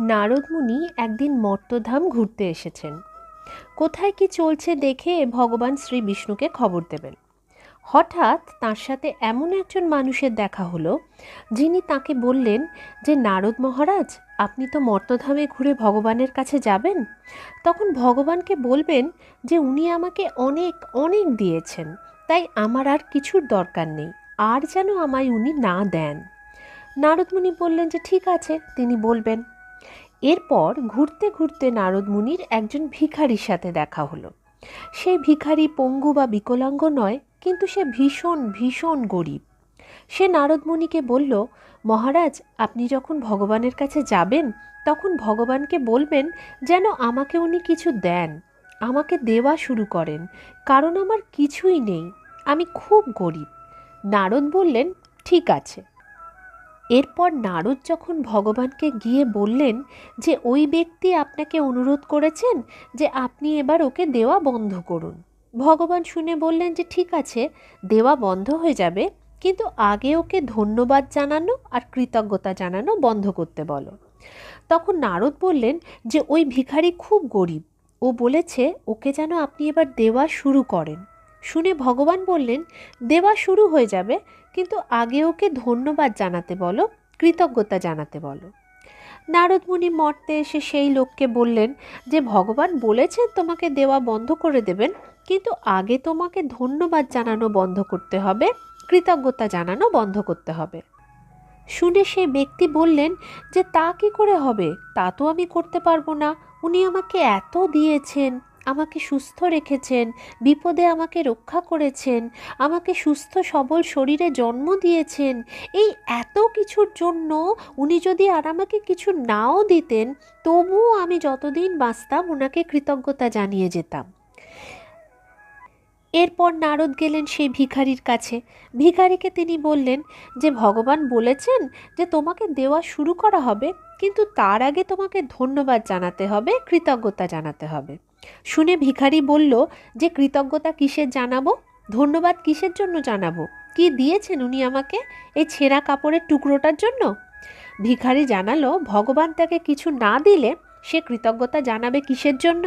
নারদমুনি একদিন মর্তধাম ঘুরতে এসেছেন। কোথায় কি চলছে দেখে ভগবান শ্রী বিষ্ণুকে খবর দেবেন। হঠাৎ তার সাথে এমন একজন মানুষের দেখা হলো, যিনি তাকে বললেন যে, নারদ মহারাজ, আপনি তো মর্তধামে ঘুরে ভগবানের কাছে যাবেন? তখন ভগবানকে বলবেন যে, উনি আমাকে অনেক অনেক দিয়েছেন, তাই আমার আর কিছুর দরকার নেই, আর যেন আমায় উনি না দেন। নারদমুনি বললেন যে, ঠিক আছে। তিনি বলবেন এরপর ঘুরতে ঘুরতে নারদমুনির একজন ভিখারির সাথে দেখা হলো। সে ভিখারি পঙ্গু বা বিকলাঙ্গ নয়, কিন্তু সে ভীষণ ভীষণ গরিব। সে নারদমুনিকে বলল, মহারাজ, আপনি যখন ভগবানের কাছে যাবেন, তখন ভগবানকে বলবেন যেন আমাকে উনি কিছু দেন, আমাকে দেওয়া শুরু করেন, কারণ আমার কিছুই নেই, আমি খুব গরিব। নারদ বললেন, ঠিক আছে। এরপর নারদ যখন ভগবানকে গিয়ে বললেন যে ওই ব্যক্তি আপনাকে অনুরোধ করেছেন যে আপনি এবার ওকে দেওয়া বন্ধ করুন, ভগবান শুনে বললেন যে ঠিক আছে, দেওয়া বন্ধ হয়ে যাবে, কিন্তু আগে ওকে ধন্যবাদ জানানো আর কৃতজ্ঞতা জানানো বন্ধ করতে বলো। তখন নারদ বললেন যে ওই ভিখারি খুব গরিব, ও বলেছে ওকে যেন আপনি এবার দেওয়া শুরু করেন। শুনে ভগবান বললেন, দেওয়া শুরু হয়ে যাবে, কিন্তু আগে ওকে ধন্যবাদ জানাতে বলো, কৃতজ্ঞতা জানাতে বলো। নারদমুনি মর্তে এসে সেই লোককে বললেন যে, ভগবান বলেছেন তোমাকে দেওয়া বন্ধ করে দেবেন, কিন্তু আগে তোমাকে ধন্যবাদ জানানো বন্ধ করতে হবে, কৃতজ্ঞতা জানানো বন্ধ করতে হবে। শুনে সে ব্যক্তি বললেন যে, তা কি করে হবে? তা তো আমি করতে পারব না। উনি আমাকে এত দিয়েছেন। আমাকে সুস্থ রেখেছেন, বিপদে আমাকে রক্ষা করেছেন, আমাকে সুস্থ সবল শরীরে জন্ম দিয়েছেন। এই এত কিছুর জন্য উনি যদি আর আমাকে কিছু নাও দিতেন, তবুও আমি যতদিন বাঁচতাম ওনাকে কৃতজ্ঞতা জানিয়ে যেতাম। এরপর নারদ গেলেন সেই ভিখারির কাছে। ভিখারিকে তিনি বললেন যে, ভগবান বলেছেন যে, তোমাকে দেওয়া শুরু করা হবে, কিন্তু তার আগে তোমাকে ধন্যবাদ জানাতে হবে, কৃতজ্ঞতা জানাতে হবে। শুনে ভিখারি বলল, যে কৃতজ্ঞতা কিসের জানাব? ধন্যবাদ কিসের জন্য জানাব? কি দিয়েছেন উনি আমাকে এই ছেঁড়া কাপড়ের টুকরোটার জন্য? ভিখারি জানালো, ভগবান তাকে কিছু না দিলে সে কৃতজ্ঞতা জানাবে কিসের জন্য?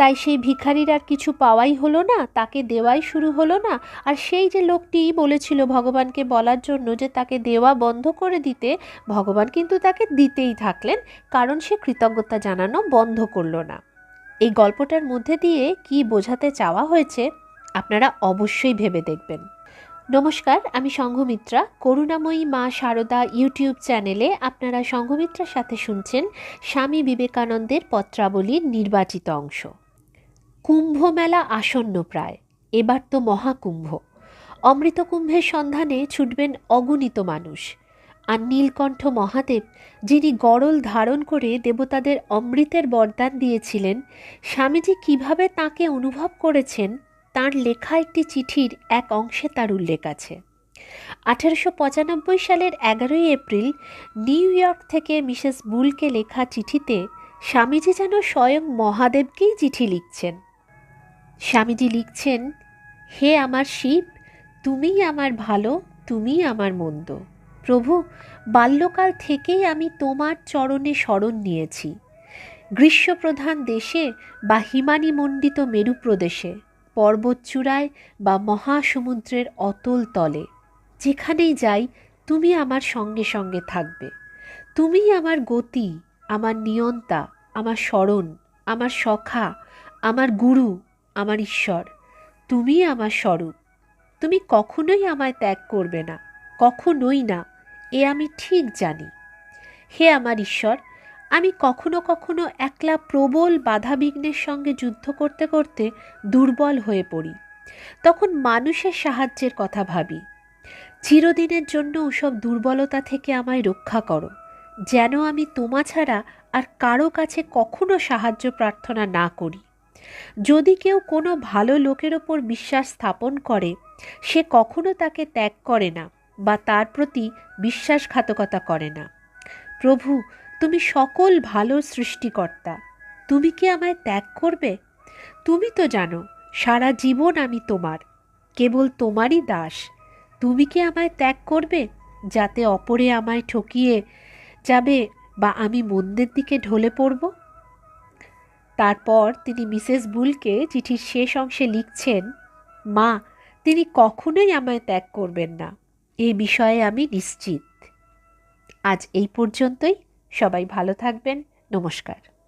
তাই সেই ভিখারির আর কিছু পাওয়াই হলো না, তাকে দেওয়াই শুরু হলো না। আর সেই যে লোকটি বলেছিল ভগবানকে বলার জন্য যে তাকে দেওয়া বন্ধ করে দিতে, ভগবান কিন্তু তাকে দিতেই থাকলেন, কারণ সে কৃতজ্ঞতা জানানো বন্ধ করল না। এই গল্পটার মধ্যে দিয়ে কি বোঝাতে চাওয়া হয়েছে, আপনারা অবশ্যই ভেবে দেখবেন। নমস্কার, আমি সংঘমিত্রা করুণাময়ী মা শারদা ইউটিউব চ্যানেলে আপনারা সংঘমিত্রার সাথে শুনছেন স্বামী বিবেকানন্দের পত্রাবলীর নির্বাচিত অংশ। কুম্ভ মেলা আসন্ন প্রায়। এবার তো মহাকুম্ভ। অমৃত কুম্ভের সন্ধানে ছুটবেন অগণিত মানুষ। আর নীলকণ্ঠ মহাদেব, যিনি গরল ধারণ করে দেবতাদের অমৃতের বরদান দিয়েছিলেন, স্বামীজি কীভাবে তাকে অনুভব করেছেন, তার লেখা একটি চিঠির এক অংশে তার উল্লেখ আছে। আঠারোশো পঁচানব্বই সালের এগারোই এপ্রিল নিউ ইয়র্ক থেকে মিসেস বুলকে লেখা চিঠিতে স্বামীজি যেন স্বয়ং মহাদেবকেই চিঠি লিখছেন। স্বামীজি লিখছেন, হে আমার শিব, তুমিই আমার ভালো, তুমিই আমার মন্দ। প্রভু, বাল্যকাল থেকেই আমি তোমার চরণে শরণ নিয়েছি। গ্রীষ্মপ্রধান দেশে বা হিমানি মণ্ডিত মেরু প্রদেশে পর্বতচূড়ায় বা মহাসমুদ্রের অতল তলে, যেখানেই যাই, তুমি আমার সঙ্গে সঙ্গে থাকবে। তুমিই আমার গতি, আমার নিয়ন্তা, আমার স্মরণ, আমার সখা, আমার গুরু আমার ঈশ্বর তুমি আমার স্বরূপ। তুমি কখনোই আমায় ত্যাগ করবে না, কখনোই না, এ আমি ঠিক জানি। হে আমার ঈশ্বর, আমি কখনো কখনো একলা প্রবল বাধাবিঘ্নের সঙ্গে যুদ্ধ করতে করতে দুর্বল হয়ে পড়ি। তখন মানুষের সাহায্যের কথা ভাবি। চিরদিনের জন্য ওসব দুর্বলতা থেকে আমায় রক্ষা করো, যেন আমি তোমা ছাড়া আর কারও কাছে কখনো সাহায্য প্রার্থনা না করি। যদি কেউ কোনো ভালো লোকের ওপর বিশ্বাস স্থাপন করে, সে কখনো তাকে ত্যাগ করে না বা তার প্রতি বিশ্বাসঘাতকতা করে না। প্রভু, তুমি সকল ভালো সৃষ্টিকর্তা। তুমি কি আমায় ত্যাগ করবে? তুমি তো জানো, সারা জীবন আমি তোমার, কেবল তোমারই দাস। তুমি কি আমায় ত্যাগ করবে, যাতে অপরে আমায় ঠকিয়ে যাবে বা আমি মন্দের দিকে ঢলে পড়ব? তারপর তিনি মিসেস বুলকে চিঠির শেষ অংশে লিখছেন, মা, তিনি কখনোই আমায় ত্যাগ করবেন না। এ বিষয়ে আমি নিশ্চিত। আজ এই পর্যন্তই। সবাই ভালো থাকবেন। নমস্কার।